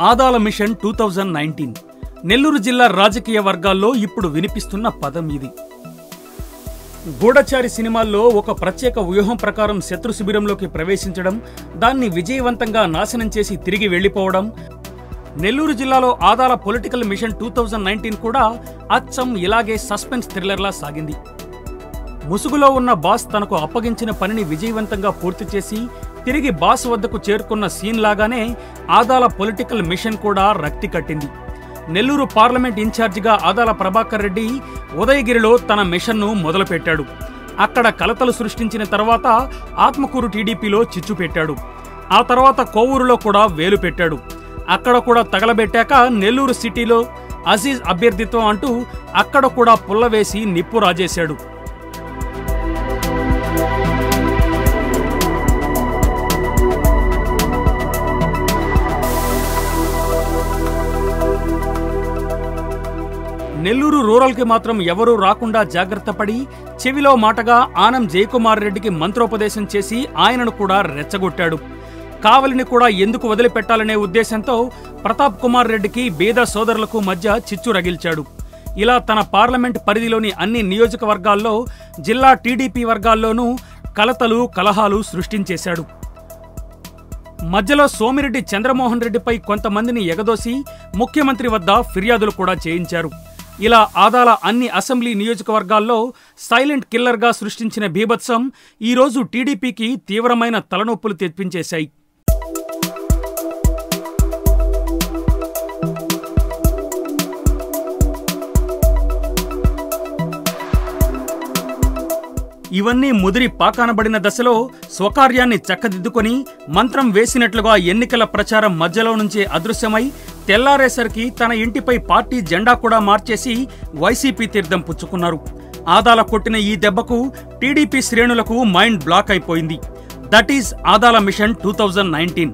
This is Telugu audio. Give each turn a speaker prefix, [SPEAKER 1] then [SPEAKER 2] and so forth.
[SPEAKER 1] Adala mission two thousand nineteen. Nellore జిల్లా రాజకీయ వర్గాల్లో ఇప్పుడు వినిపిస్తున్న పదం ఇది. గూఢచారి సినిమాల్లో ఒక ప్రత్యేక వ్యూహం ప్రకారం శత్రు శిబిరంలోకి ప్రవేశించడం దాన్ని విజయవంతంగా నాశనం చేసి తిరిగి వెళ్ళిపోవడం నెల్లూరు జిల్లాలో Adala political mission two thousand nineteen కూడా అచ్చం ఇలాగే సస్పెన్స్ థ్రిల్లర్లా సాగింది. ముసుగులో ఉన్న బాస్ తనకు అప్పగించిన పనిని విజయవంతంగా పూర్తి చేసి తిరిగి బాస్ వద్దకు చేరుకున్న సీన్ లాగానే ఆదాల పొలిటికల్ మిషన్ కూడా రక్తి కట్టింది. నెల్లూరు పార్లమెంట్ ఇన్ఛార్జిగా ఆదాల ప్రభాకర్ రెడ్డి ఉదయగిరిలో తన మిషన్ను మొదలుపెట్టాడు. అక్కడ కలతలు సృష్టించిన తర్వాత ఆత్మకూరు టీడీపీలో చిచ్చు పెట్టాడు. ఆ తర్వాత కోవూరులో కూడా వేలు పెట్టాడు. అక్కడ కూడా తగలబెట్టాక నెల్లూరు సిటీలో అజీజ్ అభ్యర్థిత్వం అంటూ అక్కడ కూడా పుల్లవేసి నిప్పు రాజేశాడు. నెల్లూరు రూరల్కి మాత్రం ఎవరూ రాకుండా జాగ్రత్త పడి చెవిలో మాటగా ఆనం జయకుమార్ రెడ్డికి మంత్రోపదేశం చేసి ఆయనను కూడా రెచ్చగొట్టాడు. కావలిని కూడా ఎందుకు వదిలిపెట్టాలనే ఉద్దేశంతో ప్రతాప్ కుమార్ రెడ్డికి బీద సోదరులకు మధ్య చిచ్చు రగిల్చాడు. ఇలా తన పార్లమెంట్ పరిధిలోని అన్ని నియోజకవర్గాల్లో జిల్లా టీడీపీ వర్గాల్లోనూ కలతలు కలహాలు సృష్టించేశాడు. మధ్యలో సోమిరెడ్డి చంద్రమోహన్ రెడ్డిపై కొంతమందిని ఎగదోసి ముఖ్యమంత్రి వద్ద ఫిర్యాదులు కూడా చేయించారు. ఇలా ఆదాల అన్ని అసెంబ్లీ నియోజకవర్గాల్లో సైలెంట్ కిల్లర్గా సృష్టించిన బీభత్సం ఈరోజు టీడీపీకి తీవ్రమైన తలనొప్పులు తెప్పించేశాయి. ఇవన్నీ ముదిరి పాకానబడిన దశలో స్వకార్యాన్ని చక్కదిద్దుకొని మంత్రం వేసినట్లుగా ఎన్నికల ప్రచారం మధ్యలో నుంచే అదృశ్యమై తెల్లారేసరికి తన ఇంటిపై పార్టీ జెండా కూడా మార్చేసి వైసీపీ తీర్థం పుచ్చుకున్నారు. ఆదాల కొట్టిన ఈ దెబ్బకు టీడీపీ శ్రేణులకు మైండ్ బ్లాక్ అయిపోయింది. That is Adala mission two thousand nineteen.